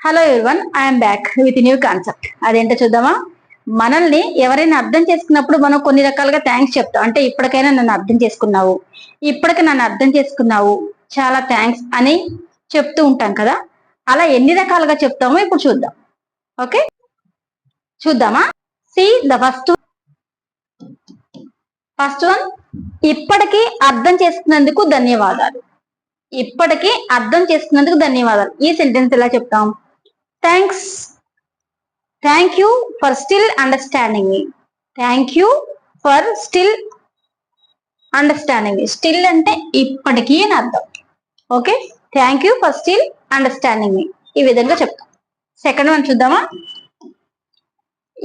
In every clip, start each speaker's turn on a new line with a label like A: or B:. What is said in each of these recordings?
A: Hello everyone I'm back with new concept అదేంటో చూద్దామా? మనల్ని ఎవరైనా అర్థం చేసుకున్నప్పుడు మనం కొన్ని రకాలుగా థ్యాంక్స్ చెప్తాం. అంటే ఇప్పటికైనా నన్ను అర్థం చేసుకున్నావు. ఇప్పటికి నన్ను అర్థం చేసుకున్నావు. చాలా థ్యాంక్స్ అని చెప్తూ ఉంటాం కదా? అలా ఎన్ని రకాలుగా చెప్తామో ఇప్పుడు చూద్దాం. ఓకే చూద్దామా? See the first first one ఇప్పటికీ అర్థం చేసుకున్నందుకు ధన్యవాదాలు. ఇప్పటికీ అర్థం చేసుకున్నందుకు ధన్యవాదాలు. ఈ సెంటెన్స్ ఎలా చెప్తాం? Thanks thank you for still understanding me thank you for still understanding still అంటే ఇప్పటికీ అని అర్థం. Okay thank you for still understanding మీ ఈ విధంగా చెప్తాం. సెకండ్ వన్ చూద్దామా?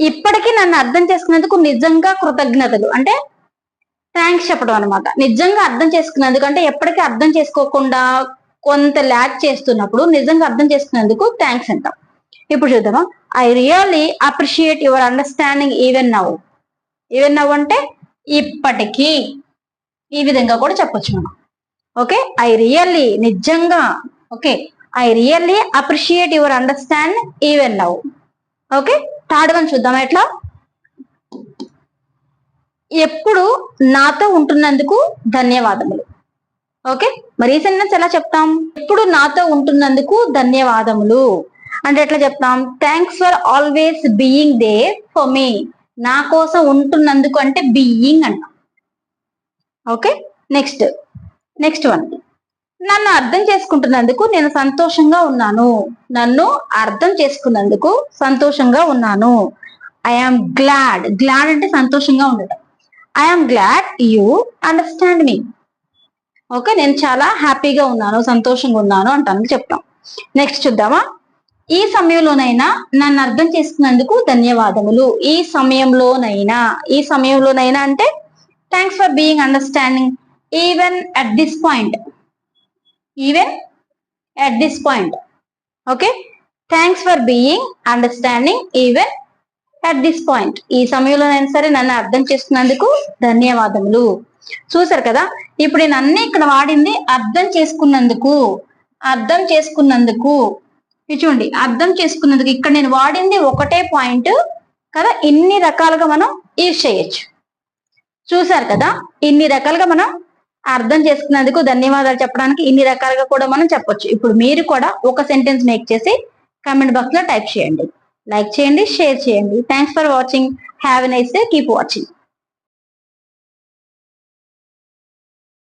A: ఇప్పటికీ నన్ను అర్థం చేసుకున్నందుకు నిజంగా కృతజ్ఞతలు. అంటే థ్యాంక్స్ చెప్పడం అనమాట నిజంగా అర్థం చేసుకున్నందుకు అంటే ఎప్పటికీ అర్థం చేసుకోకుండా కొంత ల్యాక్ చేస్తున్నప్పుడు నిజంగా అర్థం చేసుకున్నందుకు థ్యాంక్స్ అంటాం. ఇప్పుడు చూద్దామా? I really appreciate your understanding even now even now అంటే ఇప్పటికీ ఈ విధంగా కూడా చెప్పొచ్చు మనం. ఓకే ఐ రియల్లీ నిజంగా okay I really appreciate your understand even now okay third one చూద్దాం ఎట్లా? ఎప్పుడు నాతో ఉంటున్నందుకు ధన్యవాదములు. ఓకే మరి ఈ సెంటెన్స్ ఎలా చెప్తాం? ఎప్పుడు నాతో ఉంటున్నందుకు ధన్యవాదములు. అంటే ఎట్లా చెప్తాం? Thanks for always being there for మీ నా కోసం ఉంటున్నందుకు అంటే బీయింగ్ అంటాం. ఓకే నెక్స్ట్ నెక్స్ట్ వన్ నన్ను అర్థం చేసుకుంటున్నందుకు నేను సంతోషంగా ఉన్నాను. నన్ను అర్థం చేసుకున్నందుకు సంతోషంగా ఉన్నాను. ఐఆమ్ గ్లాడ్ గ్లాడ్ అంటే సంతోషంగా ఉండటం. I am glad you understand me okay నేను చాలా హ్యాపీగా ఉన్నాను సంతోషంగా ఉన్నాను అంటాను చెప్తాం. నెక్స్ట్ చూద్దామా? ఈ సమయంలోనైనా నన్ను అర్థం చేసుకున్నందుకు ధన్యవాదములు. ఈ సమయంలోనైనా ఈ సమయంలోనైనా అంటే thanks for being understanding even at this point even at this point okay thanks for being understanding even at this point ఈ సమయంలోనైనా సరే నన్ను అర్థం చేసుకున్నందుకు ధన్యవాదములు. చూసారు కదా? ఇప్పుడు నేను అన్ని ఇక్కడ వాడింది అర్థం చేసుకున్నందుకు అర్థం చేసుకున్నందుకు. ఇది చూడండి అర్థం చేసుకున్నందుకు ఇక్కడ నేను వాడింది ఒకటే పాయింట్ కదా ఇన్ని రకాలుగా మనం యూజ్ చేయొచ్చు. చూసారు కదా ఇన్ని రకాలుగా మనం అర్థం చేసుకున్నందుకు ధన్యవాదాలు చెప్పడానికి ఇన్ని రకాలుగా కూడా మనం చెప్పొచ్చు. ఇప్పుడు మీరు కూడా ఒక సెంటెన్స్ మేక్ చేసి కామెంట్ బాక్స్లో టైప్ చేయండి. లైక్ చేయండి షేర్ చేయండి. Thanks for watching have nice day keep watching